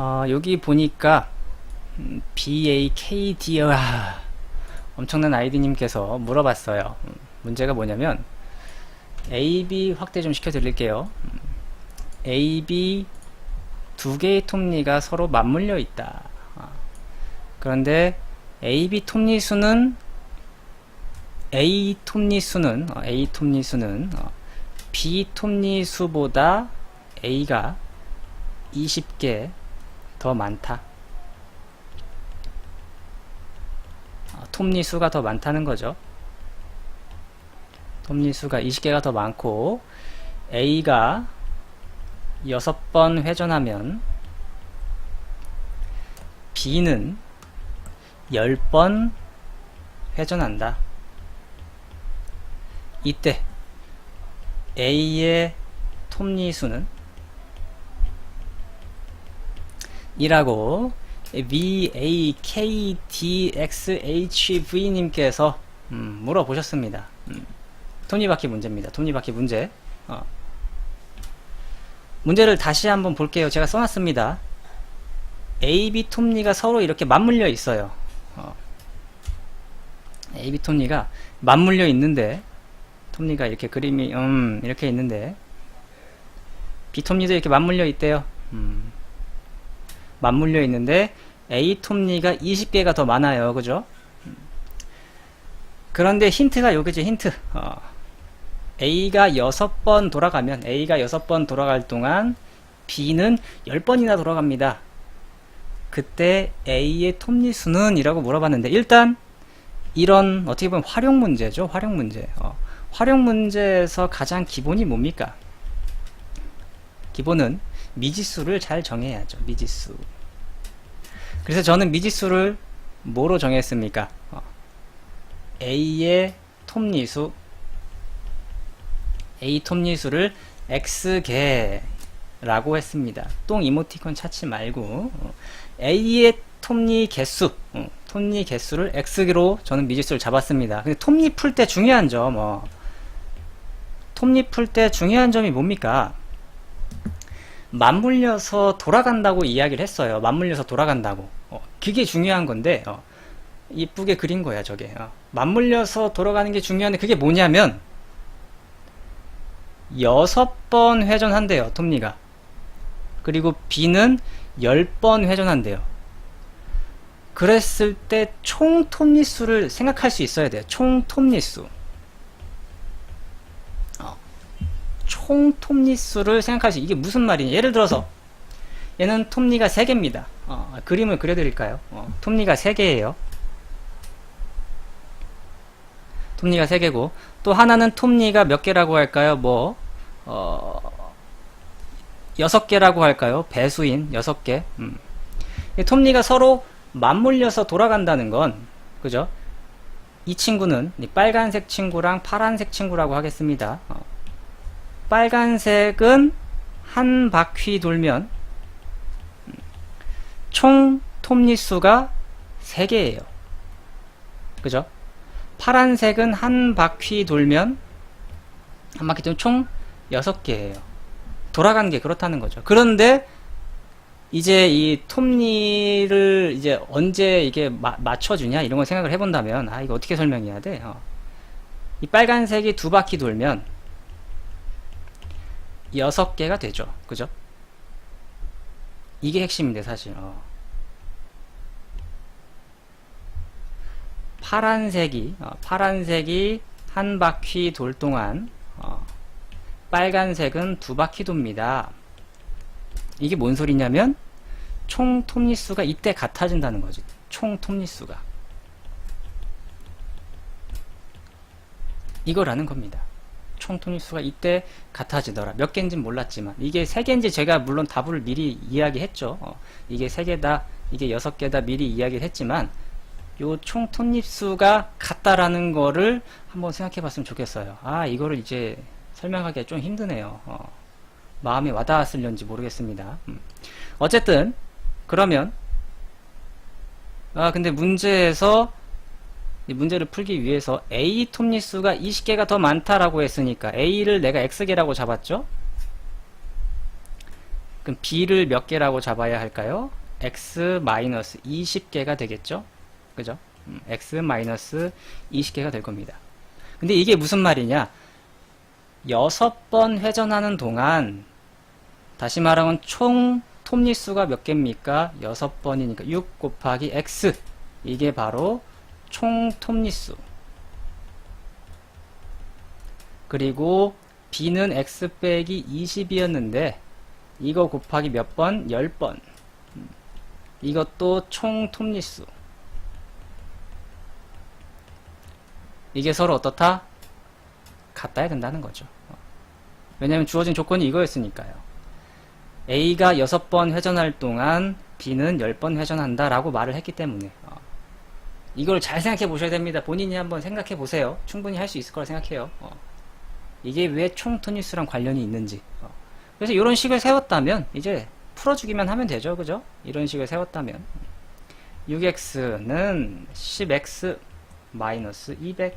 어, 여기 보니까 음, BAKD 아, 엄청난 아이디님께서 물어봤어요. 음, 문제가 뭐냐면 AB 확대 좀 시켜드릴게요. 음, AB 두 개의 톱니가 서로 맞물려 있다. 아, 그런데 AB 톱니 수는 A 톱니 수는 어, A 톱니 수는 어, B 톱니 수보다 A가 20개 더 많다. 어, 톱니 수가 더 많다는 거죠. 톱니 수가 20개가 더 많고 A가 6번 회전하면 B는 10번 회전한다. 이때 A의 톱니 수는 이라고 VAKDXHV님께서 음, 물어보셨습니다. 음, 톱니바퀴 문제입니다. 톱니바퀴 문제. 어. 문제를 다시 한번 볼게요. 제가 써놨습니다. AB 톱니가 서로 이렇게 맞물려 있어요. 어. AB 톱니가 맞물려 있는데 톱니가 이렇게 그림이 음 이렇게 있는데 B 톱니도 이렇게 맞물려 있대요. 음. 맞물려 있는데 A 톱니가 20개가 더 많아요. 그죠? 음. 그런데 힌트가 여기죠. 힌트. 어. A가 6번 돌아가면 A가 6번 돌아갈 동안 B는 10번이나 돌아갑니다. 그때 A의 톱니 수는 이라고 물어봤는데 일단 이런 어떻게 보면 활용 문제죠. 활용 문제. 어. 활용 문제에서 가장 기본이 뭡니까? 기본은 미지수를 잘 정해야죠. 미지수. 그래서 저는 미지수를 뭐로 정했습니까? 어. A의 톱니수 A 톱니수를 X개라고 했습니다. 똥 이모티콘 찾지 말고 어. A의 톱니 개수 어, 톱니 개수를 X로 저는 미지수를 잡았습니다. 근데 톱니 풀 때 중요한 점 어. 톱니 풀 때 중요한 점이 뭡니까? 맞물려서 돌아간다고 이야기를 했어요. 맞물려서 돌아간다고. 어, 그게 중요한 건데, 어, 이쁘게 그린 거야, 저게. 어, 맞물려서 돌아가는 게 중요한데, 그게 뭐냐면, 여섯 번 회전한대요, 톱니가. 그리고 B는 열 번 회전한대요. 그랬을 때 총 톱니 수를 생각할 수 있어야 돼요. 총 톱니 수. 총 톱니 수를 생각할 수 이게 무슨 말이냐? 예를 들어서 얘는 톱니가 3개입니다. 어, 그림을 그려드릴까요? 어, 톱니가 3개예요. 톱니가 3개고 또 하나는 톱니가 몇 개라고 할까요? 뭐 어, 6개라고 할까요? 배수인 6개. 음. 이 톱니가 서로 맞물려서 돌아간다는 건 그죠? 이 친구는 이 빨간색 친구랑 파란색 친구라고 하겠습니다. 어. 빨간색은 한 바퀴 돌면 총 톱니수가 3개예요. 그죠? 파란색은 한 바퀴 돌면 한 바퀴 돌면 총 6개예요. 돌아가는 게 그렇다는 거죠. 그런데 이제 이 톱니를 이제 언제 이게 마, 맞춰주냐 이런 걸 생각을 해본다면 아 이거 어떻게 설명해야 돼? 어. 이 빨간색이 두 바퀴 돌면 여섯 개가 되죠. 그죠? 이게 핵심인데 사실. 어. 파란색이 어, 파란색이 한 바퀴 돌 동안 어, 빨간색은 두 바퀴 돕니다. 이게 뭔 소리냐면 총 톱니수가 이때 같아진다는 거지. 총 톱니수가 이거라는 겁니다. 총 톱니수가 이때 같아지더라. 몇 개인지는 몰랐지만 이게 세 개인지 제가 물론 답을 미리 이야기했죠. 어, 이게 세 개다, 이게 여섯 개다 미리 이야기를 했지만 요총 톱니수가 같다라는 거를 한번 생각해 봤으면 좋겠어요. 아 이거를 이제 설명하기가 좀 힘드네요. 어, 마음에 와닿았을런지 모르겠습니다. 음. 어쨌든 그러면 아 근데 문제에서 이 문제를 풀기 위해서 A 톱니수가 20개가 더 많다라고 했으니까 A를 내가 X개라고 잡았죠? 그럼 B를 몇 개라고 잡아야 할까요? X 마이너스 20개가 되겠죠? 그죠? 음, X 마이너스 20개가 될 겁니다. 근데 이게 무슨 말이냐? 여섯 번 회전하는 동안 다시 말하면 총 톱니수가 몇 개입니까? 여섯 번이니까 6 곱하기 X 이게 바로 총 톱니수 그리고 B는 X 빼기 20이었는데 이거 곱하기 몇 번? 10번 음, 이것도 총 톱니수 이게 서로 어떻다? 같아야 된다는 거죠. 어. 왜냐하면 주어진 조건이 이거였으니까요. A가 6번 회전할 동안 B는 10번 회전한다 라고 말을 했기 때문에 어. 이걸 잘 생각해 보셔야 됩니다. 본인이 한번 생각해 보세요. 충분히 할 수 있을 거라 생각해요. 어. 이게 왜 총토니스랑 관련이 있는지. 어. 그래서 이런 식을 세웠다면 이제 풀어주기만 하면 되죠. 그죠? 이런 식을 세웠다면 6x는 10x 마이너스 200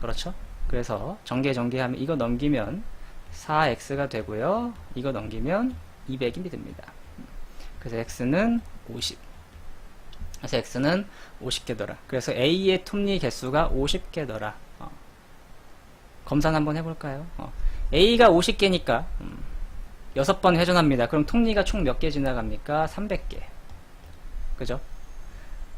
그렇죠? 그래서 전개 전개하면 이거 넘기면 4x가 되고요. 이거 넘기면 200이 됩니다. 그래서 x는 50. 그래서 x는 50개더라. 그래서 a의 톱니 개수가 50개더라. 어. 검산 한번 해볼까요? 어. a가 50개니까 음, 6번 회전합니다. 그럼 톱니가 총 몇 개 지나갑니까? 300개. 그죠?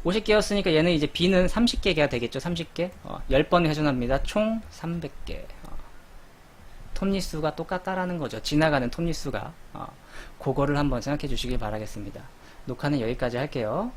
50개였으니까 얘는 이제 b는 30개가 되겠죠. 30개. 어, 10번 회전합니다. 총 300개. 어. 톱니수가 똑같다라는 거죠. 지나가는 톱니수가. 어, 그거를 한번 생각해 주시길 바라겠습니다. 녹화는 여기까지 할게요.